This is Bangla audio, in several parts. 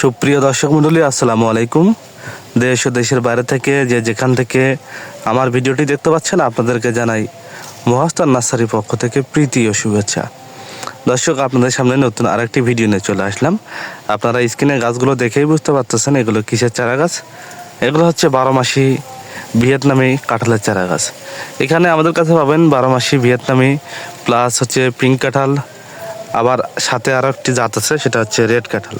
সুপ্রিয় দর্শক মণ্ডলী, আসসালামু আলাইকুম। দেশ ও দেশের বাইরে থেকে যে যেখান থেকে আমার ভিডিওটি দেখতে পাচ্ছেন, আপনাদেরকে জানাই মহাস্তান নার্সারির পক্ষ থেকে প্রীতি ও শুভেচ্ছা। দর্শক, আপনাদের সামনে নতুন আরেকটি ভিডিও নিয়ে চলে আসলাম। আপনারা স্ক্রিনে গাছগুলো দেখেই বুঝতে পারতেছেন এগুলো কিসের চারা গাছ এগুলো হচ্ছে বারো মাসি ভিয়েতনামি কাঁঠালের চারা গাছ এখানে আমাদের কাছে পাবেন বারো মাসি ভিয়েতনামি প্লাস হচ্ছে পিঙ্ক কাঁঠাল। আবার সাথে আরও একটি জাত আছে, সেটা হচ্ছে রেড কাঁঠাল।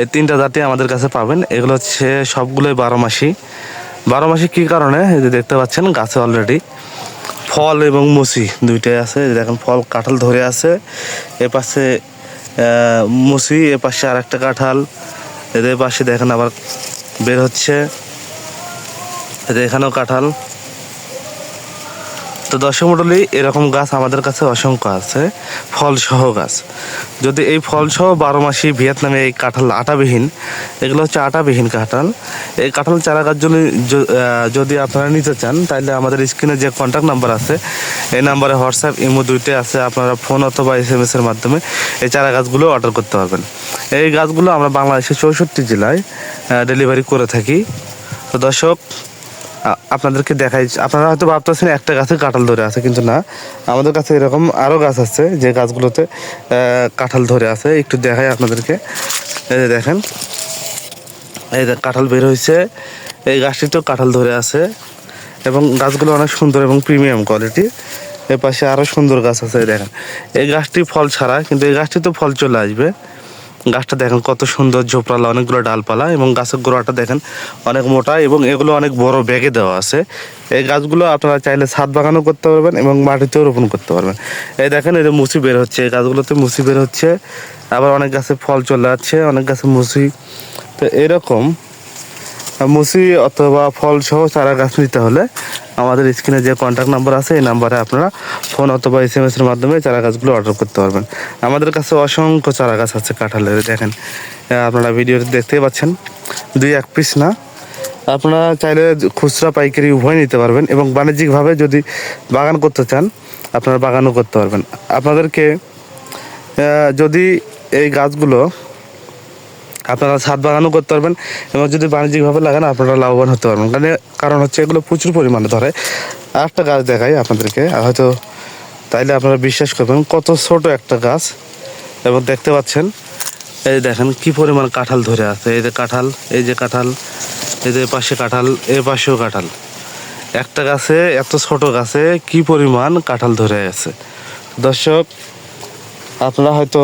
এই তিনটা জাতি আমাদের কাছে পাবেন। এগুলো হচ্ছে সবগুলোই বারো মাসি। বারো মাসি কী কারণে? এই যে দেখতে পাচ্ছেন গাছে অলরেডি ফল এবং মুসি দুইটাই আছে। দেখেন ফল কাঁঠাল ধরে আছে। এ পাশে আহ, মুসি এ পাশে আর একটা কাঁঠাল। এদের পাশে দেখেন আবার বের হচ্ছে। এখানেও কাঁঠাল। তো দর্শক মণ্ডলী এরকম গাছ আমাদের কাছে অসংখ্য আছে, ফলসহ গাছ। যদি এই ফলসহ বারো মাসি ভিয়েতনামে এই কাঁঠাল আটাবিহীন, এগুলো হচ্ছে আটাবিহীন কাঁঠাল। এই কাঁঠাল চারা গাছ যদি আপনারা নিতে চান তাহলে আমাদের স্ক্রিনে যে কন্ট্যাক্ট নাম্বার আছে, এই নাম্বারে হোয়াটসঅ্যাপ ইমো দুইটাই আছে, আপনারা ফোন অথবা এস এম এস এর মাধ্যমে এই চারা গাছগুলো অর্ডার করতে পারবেন। এই গাছগুলো আমরা বাংলাদেশের চৌষট্টি জেলায় ডেলিভারি করে থাকি। তো দর্শক আপনাদেরকে দেখাই আপনারা হয়তো ভাবতেছেন একটা গাছে কাঁঠাল ধরে আছে, কিন্তু না। আমাদের কাছে এরকম আরও গাছ আছে যে গাছগুলোতে কাঁঠাল ধরে আছে। একটু দেখাই আপনাদেরকে। এই যে দেখেন। এই যে কাঁঠাল বের হয়েছে। এই গাছটিতেও কাঁঠাল ধরে আছে। এবং গাছগুলো অনেক সুন্দর এবং প্রিমিয়াম কোয়ালিটি। এর পাশে আরও সুন্দর গাছ আছে দেখেন। এই গাছটি ফল ছাড়া, কিন্তু এই গাছটিতে ফল চলে আসবে। গাছটা দেখেন কত সুন্দর ঝোপড়ালা, অনেকগুলো ডালপালা এবং গাছের গোড়াটা দেখেন অনেক মোটা এবং এগুলো অনেক বড় ব্যাগে দেওয়া আছে। এই গাছগুলো আপনারা চাইলে ছাদ বাগানও করতে পারবেন এবং মাটিতেও রোপণ করতে পারবেন। এই দেখেন এদের মুসি বের হচ্ছে, এই গাছগুলোতে মুসি বের হচ্ছে। আবার অনেক গাছে ফল চলে যাচ্ছে অনেক গাছে মুসি। তো এরকম মুসি অথবা ফল সহ চারা গাছ নিতে হলে আমাদের স্ক্রিনে যে কন্ট্যাক্ট নাম্বার আছে, এই নাম্বারে আপনারা ফোন অথবা এস এম এর মাধ্যমে চারা গাছগুলো অর্ডার করতে পারবেন। আমাদের কাছে অসংখ্য চারা গাছ আছে কাঁঠালের দেখেন। আপনারা ভিডিওতে দেখতেই পাচ্ছেন। দুই এক পিস না। আপনারা চাইলে খুচরা পাইকারি উভয় নিতে পারবেন এবং বাণিজ্যিকভাবে যদি বাগান করতে চান, আপনারা বাগানও করতে পারবেন। আপনাদেরকে যদি এই গাছগুলো আপনারা ছাদ বাগানও করতে পারবেন এবং যদি বাণিজ্যিকভাবে লাগান আপনারা লাভবান হতে পারবেন। কারণ কারণ হচ্ছে এগুলো প্রচুর পরিমাণে ধরে। আর একটা গাছ দেখাই আপনাদেরকে হয়তো তাইলে আপনারা বিশ্বাস করবেন কত ছোট একটা গাছ। এবং দেখতে পাচ্ছেন, এই দেখেন কি পরিমাণ কাঁঠাল ধরে আছে। এই যে কাঁঠাল, এই যে কাঁঠাল, এই যে পাশে কাঁঠাল, এ পাশেও কাঁঠাল। একটা গাছে, এত ছোট গাছে কি পরিমাণ কাঁঠাল ধরে আছে। দর্শক, আপনারা হয়তো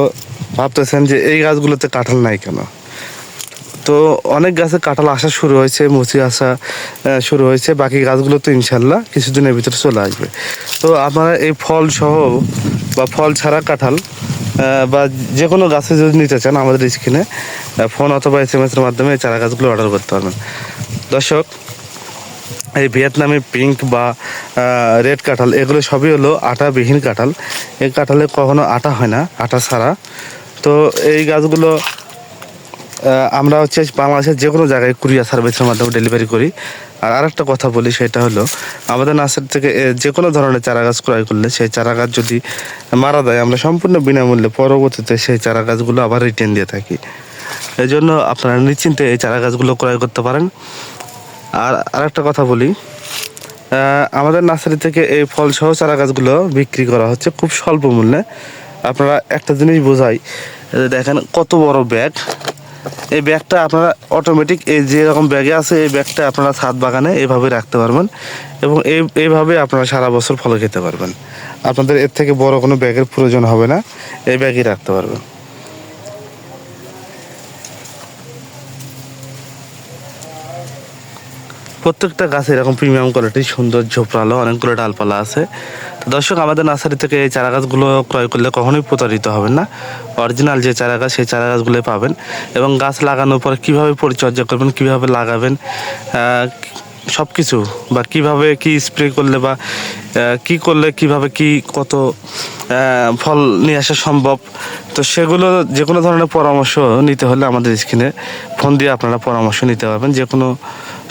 ভাবতেছেন যে এই গাছগুলোতে কাঁঠাল নাই কেন? তো অনেক গাছে কাঁঠাল আসা শুরু হয়েছে, মুচি আসা শুরু হয়েছে। বাকি গাছগুলো তো ইনশাল্লাহ কিছুদিনের ভিতরে চলে আসবে। তো আপনারা এই ফল সহ বা ফল ছাড়া কাঁঠাল বা যে কোনো গাছে যদি নিতে চান আমাদের স্ক্রিনে ফোন অথবা এস এম এর মাধ্যমে এই চারা গাছগুলো অর্ডার করতে পারবেন। দর্শক, এই ভিয়েতনামি পিঙ্ক বা রেড কাঁঠাল, এগুলো সবই হলো আটাবিহীন কাঁঠাল। এই কাঁঠালে কখনো আটা হয় না, আটা ছাড়া। তো এই গাছগুলো আমরা হচ্ছে বাংলাদেশের যে কোনো জায়গায় কুরিয়ার সার্ভিসের মাধ্যমে ডেলিভারি করি। আর আরেকটা কথা বলি, সেটা হলো আমাদের নার্সারি থেকে যে কোনো ধরনের চারা গাছ ক্রয় করলে সেই চারা গাছ যদি মারা দেয় আমরা সম্পূর্ণ বিনামূল্যে পরবর্তীতে সেই চারা গাছগুলো আবার রিটার্ন দিয়ে থাকি। এই জন্য আপনারা নিশ্চিন্তে এই চারা গাছগুলো ক্রয় করতে পারেন। আর আরেকটা কথা বলি আমাদের নার্সারি থেকে এই ফল সহ চারা গাছগুলো বিক্রি করা হচ্ছে খুব স্বল্প মূল্যে। আপনারা একটা জিনিস বোঝাই, দেখেন কত বড় ব্যাগ। এই ব্যাগটা আপনারা অটোমেটিক এই যেরকম ব্যাগে আছে, এই ব্যাগটা আপনারা ছাদ বাগানে এভাবে রাখতে পারবেন এবং এই, এইভাবে আপনারা সারা বছর ফলো খেতে পারবেন। আপনাদের এর থেকে বড় কোনো ব্যাগের প্রয়োজন হবে না, এই ব্যাগই রাখতে পারবেন। প্রত্যেকটা গাছে এরকম প্রিমিয়াম কোয়ালিটি সুন্দর ঝোপড়ালো অনেকগুলো ডালপালা আছে। তো দর্শক, আমাদের নার্সারি থেকে এই চারা গাছগুলো ক্রয় করলে কখনোই প্রতারিত হবেন না। অরিজিনাল যে চারা গাছ সেই চারা গাছগুলোই পাবেন। এবং গাছ লাগানোর পর কীভাবে পরিচর্যা করবেন, কীভাবে লাগাবেন সব কিছু বা কীভাবে কি স্প্রে করলে বা কি করলে কীভাবে কি কত ফল নিয়ে আসা সম্ভব, তো সেগুলো যে কোনো ধরনের পরামর্শ নিতে হলে আমাদের স্ক্রিনে ফোন দিয়ে আপনারা পরামর্শ নিতে পারবেন। যে কোনো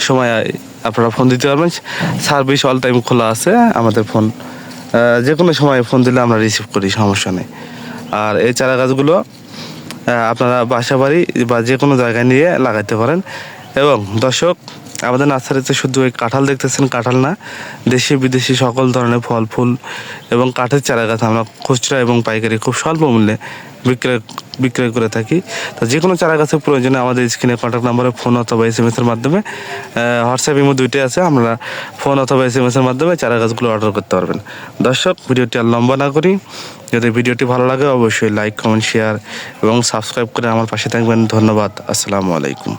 সময় আপনারা ফোন দিতে পারবেন। সার্ভিস অল টাইম খোলা আছে, আমাদের ফোন যে কোনো সময় ফোন দিলে আমরা রিসিভ করি, সমস্যা নেই। আর এই চারা গাছগুলো আপনারা বাসা বাড়ি বা যে কোনো জায়গায় নিয়ে লাগাইতে পারেন। এবং দর্শক আমাদের নার্সারিতে শুধু এই কাঁঠাল দেখতেছেন কাঁঠাল না, দেশি বিদেশি সকল ধরনের ফল, ফুল এবং কাঠের চারা গাছ আমরা খুচরা এবং পাইকারি খুব স্বল্প মূল্যে বিক্রয় বিক্রয় করে থাকি। তো যে কোনো চারা গাছের প্রয়োজনে আমাদের স্ক্রিনে কন্ট্যাক্ট নাম্বারে ফোন অথবা এস এম এসের মাধ্যমে হোয়াটসঅ্যাপ ইমো দুইটাই আছে, আমরা ফোন অথবা এস এম এসের মাধ্যমে চারা গাছগুলো অর্ডার করতে পারবেন। দর্শক, ভিডিওটি আর লম্বা না করি, যদি ভিডিওটি ভালো লাগে অবশ্যই লাইক কমেন্ট শেয়ার এবং সাবস্ক্রাইব করে আমার পাশে থাকবেন। ধন্যবাদ, আসসালামু আলাইকুম।